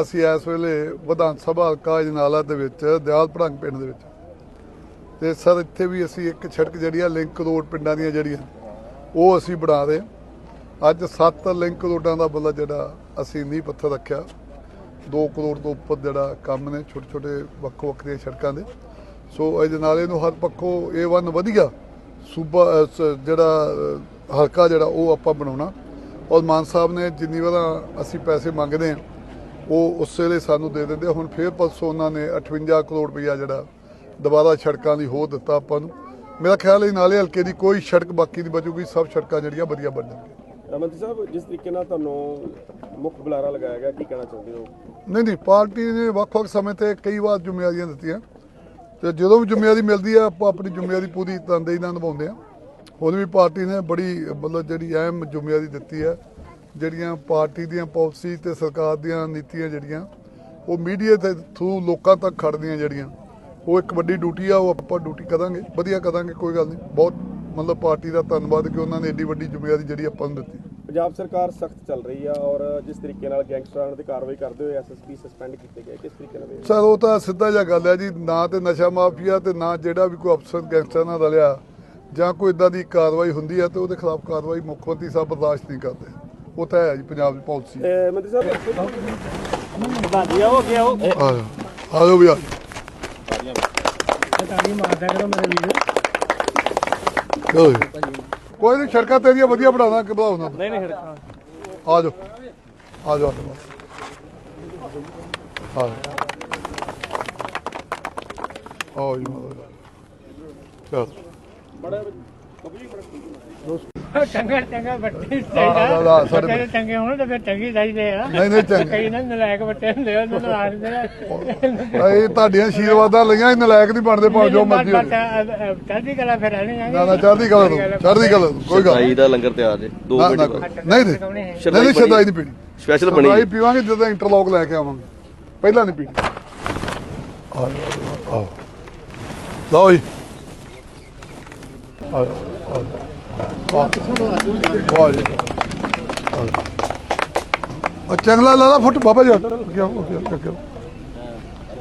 ਅਸੀਂ ਇਸ ਵੇਲੇ ਵਿਧਾਨ ਸਭਾ ਹਲਕਾ ਜਨਾਲਾ ਦੇ ਵਿੱਚ, ਦਿਆਲ ਭੜੰਗ ਪਿੰਡ ਦੇ ਵਿੱਚ। ਤੇ ਸਰ, ਇੱਥੇ ਵੀ ਅਸੀਂ ਇੱਕ ਸੜਕ ਜਿਹੜੀ ਆ, ਲਿੰਕ ਰੋਡ ਪਿੰਡਾਂ ਦੀਆਂ ਜਿਹੜੀਆਂ, ਉਹ ਅਸੀਂ ਬਣਾ ਰਹੇ ਅੱਜ 7 ਲਿੰਕ ਰੋਡਾਂ ਦਾ ਮਤਲਬ ਜਿਹੜਾ, ਅਸੀਂ ਨੀਂਹ ਪੱਥਰ ਰੱਖਿਆ। 2 ਕਰੋੜ ਤੋਂ ਉੱਪਰ ਜਿਹੜਾ ਕੰਮ ਨੇ ਛੋਟੇ ਛੋਟੇ ਵੱਖੋ ਵੱਖਰੀਆਂ ਸੜਕਾਂ ਦੇ। ਸੋ, ਇਹਦੇ ਨਾਲ ਇਹਨੂੰ ਹਰ ਪੱਖੋਂ ਇਹ ਵਨ ਵਧੀਆ, ਸੂਬਾ ਜਿਹੜਾ ਹਲਕਾ ਜਿਹੜਾ, ਉਹ ਆਪਾਂ ਬਣਾਉਣਾ। ਔਰ ਮਾਨ ਸਾਹਿਬ ਨੇ ਜਿੰਨੀ ਵਾਰ ਅਸੀਂ ਪੈਸੇ ਮੰਗਦੇ ਹਾਂ ਉਹ ਉਸ ਵੇਲੇ ਸਾਨੂੰ ਦੇ ਦਿੰਦੇ ਆ। ਹੁਣ ਫੇਰ ਪਰਸੋਂ ਉਹਨਾਂ ਨੇ 58 ਕਰੋੜ ਰੁਪਈਆ ਜਿਹੜਾ ਦੁਬਾਰਾ ਸੜਕਾਂ ਦੀ ਹੋ ਦਿੱਤਾ ਆਪਾਂ ਨੂੰ। ਮੇਰਾ ਖਿਆਲ ਹੈ ਨਾਲੇ ਹਲਕੇ ਦੀ ਕੋਈ ਸੜਕ ਬਾਕੀ ਨਹੀਂ ਬਚੂਗੀ ਸਭ ਸੜਕਾਂ ਜਿਹੜੀਆਂ ਵਧੀਆ ਬਣ ਜਾਣਗੀਆਂ। ਰਮਨਦੀਪ ਸਾਹਿਬ ਜਿਸ ਤਰੀਕੇ ਨਾਲ ਤੁਹਾਨੂੰ ਮੁੱਖ ਬੁਲਾਰਾ ਲਗਾਇਆ ਗਿਆ ਕੀ ਕਹਿਣਾ ਚਾਹੁੰਦੇ ਹੋ? ਨਹੀਂ ਨਹੀਂ ਪਾਰਟੀ ਨੇ ਵੱਖ-ਵੱਖ ਸਮੇਂ ਤੇ ਕਈ ਵਾਰ ਜ਼ਿੰਮੇਵਾਰੀਆਂ ਦਿੱਤੀਆਂ। ਤੇ ਜਦੋਂ ਵੀ ਜ਼ਿੰਮੇਵਾਰੀ ਮਿਲਦੀ ਹੈ ਆਪਾਂ ਆਪਣੀ ਜ਼ਿੰਮੇਵਾਰੀ ਪੂਰੀ ਤਨਦੇਹੀ ਨਾਲ ਨਿਭਾਉਂਦੇ ਆ। ਹੁਣ ਵੀ ਪਾਰਟੀ ਨੇ ਬੜੀ ਮਤਲਬ ਜਿਹੜੀ ਅਹਿਮ ਜ਼ਿੰਮੇਵਾਰੀ ਦਿੱਤੀ ਹੈ। ਜਿਹੜੀਆਂ ਪਾਰਟੀ ਦੀਆਂ ਪਾਲਿਸੀ ਤੇ ਸਰਕਾਰ ਦੀਆਂ ਨੀਤੀਆਂ ਜਿਹੜੀਆਂ ਉਹ ਮੀਡੀਆ ਦੇ ਥਰੂ ਲੋਕਾਂ ਤੱਕ ਖੜਦੀਆਂ ਜਿਹੜੀਆਂ ਉਹ ਇੱਕ ਵੱਡੀ ਡਿਊਟੀ ਆ ਉਹ ਆਪਾਂ ਡਿਊਟੀ ਕਰਾਂਗੇ ਵਧੀਆ ਕਰਾਂਗੇ ਕੋਈ ਗੱਲ ਨਹੀਂ। ਬਹੁਤ ਮਤਲਬ ਪਾਰਟੀ ਦਾ ਧੰਨਵਾਦ ਕਿ ਉਹਨਾਂ ਨੇ ਏਡੀ ਵੱਡੀ ਜ਼ਿੰਮੇਵਾਰੀ ਜਿਹੜੀ ਆਪਾਂ ਨੂੰ ਦਿੱਤੀ। ਪੰਜਾਬ ਸਰਕਾਰ ਸਖਤ ਚੱਲ ਰਹੀ ਆ ਔਰ ਜਿਸ ਤਰੀਕੇ ਨਾਲ ਗੈਂਗਸਟਰਾਂ ਤੇ ਕਾਰਵਾਈ ਕਰਦੇ ਹੋਏ ਐਸਐਸਪੀ ਸਸਪੈਂਡ ਕੀਤੇ ਗਏ ਕਿਸ ਤਰੀਕੇ ਨਾਲ? ਸਰ ਉਹ ਤਾਂ ਸਿੱਧਾ ਜਿਹਾ ਗੱਲ ਹੈ ਜੀ ਨਾ ਤੇ ਨਸ਼ਾ ਮਾਫੀਆ ਤੇ ਨਾ ਜਿਹੜਾ ਵੀ ਕੋਈ ਅਫਸਰ ਗੈਂਗਸਟਰ ਨਾਲ ਰਲਿਆ ਜਾਂ ਕੋਈ ਇਦਾਂ ਦੀ ਕਾਰਵਾਈ ਹੁੰਦੀ ਹੈ ਤੇ ਉਹਦੇ ਖਿਲਾਫ ਕਾਰਵਾਈ ਮੁੱਖ ਮੰਤਰੀ ਸਾਹਿਬ ਬਰਦਾਸ਼ਤ ਨਹੀਂ ਕਰਦੇ। ਉਹ ਤਾਂ ਹੈ ਜੀ ਪੰਜਾਬ ਦੀ ਪਾਲਿਸੀ ਰਮਨਦੀਪ ਸਾਹਿਬ ਬਾਜੀਆ ਹੋ ਗਿਆ ਉਹ। ਆ ਜਾਓ ਆ ਜਾਓ ਵੀ ਆ। ਤਾਲੀ ਮਾਰਦਾ ਕਰੋ ਮੇਰੇ ਵੀਰ ਚਲੋ ਜੀ। ਕੋਈ ਨਹੀਂ ਸੜਕਾਂ ਤੇਰੀਆਂ ਵਧੀਆ ਬਣਾਉਣਾ ਕਿ ਬਣਾਉਣਾ ਨਹੀਂ ਨਹੀਂ ਹਿੜਕਾ ਆ ਜਾਓ ਆ ਜਾਓ ਆ ਜਾਓ। ਆ ਜਾਓ। ਆਓ ਜੀ ਮਾਤਾ ਚਲ। ਚੰਗਾ ਚੰਗਾ ਬੱਟੇ ਹਾਂ, ਹਾਂ, ਹਾਂ, ਸਾਡੇ ਸਾਡੇ ਚੰਗੇ ਹੋਣ ਤੇ ਫਿਰ ਚੰਗੀ ਚਾਹੀਦੇ ਆ। ਨਹੀਂ ਨਹੀਂ ਚੰਗਾ। ਕਈ ਨਾ ਨਲਾਇਕ ਬੱਟੇ ਹੁੰਦੇ ਆ ਉਹਨਾਂ ਨੂੰ ਆਖਦੇ ਆ ਇਹ ਤੁਹਾਡੀਆਂ ਆਸ਼ੀਰਵਾਦਾਂ ਲਈਆਂ ਇਹ ਨਲਾਇਕ ਨਹੀਂ ਬਣਦੇ ਭਾਵੇਂ ਜੋ ਮਰਜ਼ੀ ਹੋ ਜਾਏ। ਚੜ੍ਹਦੀ ਕਲਾ ਫਿਰ ਰਹਿਣੀ ਨਾ ਨਾ ਚੜ੍ਹਦੀ ਕਲਾ ਤੋਂ ਚੜ੍ਹਦੀ ਕਲਾ ਤੋਂ ਕੋਈ ਗੱਲ ਸ਼ਰਦਾਈ ਦਾ ਲੰਗਰ ਤਿਆਰ ਜੇ 2 ਨਾ, ਮਿੰਟ ਨਾ, ਬਾਅਦ। ਨਹੀਂ ਨਹੀਂ ਨਹੀਂ ਨਹੀਂ ਸ਼ਰਦਾਈ ਸ਼ਰਦਾਈ ਨਹੀਂ ਪੀਣੀ। ਸਪੈਸ਼ਲ ਬਣੀ ਸ਼ਰਦਾਈ ਜੀ। ਪੀਵਾਂਗੇ ਜਦੋਂ ਇੰਟਰਲੌਕ ਲੈ ਕੇ ਆਵਾਂਗੇ। ਪਹਿਲਾਂ ਨਹੀਂ ਪੀਣੀ। ਆਓ ਲਓ ਜੀ। ਜਾਓ, ਆ ਜਾਓ। ਚੰਗਲਾ ਲਾਲਾ ਫੁੱਟ ਬਾਬਾ ਜੀ ਅੱਗੇ ਆਓ, ਅੱਗੇ ਆਓ।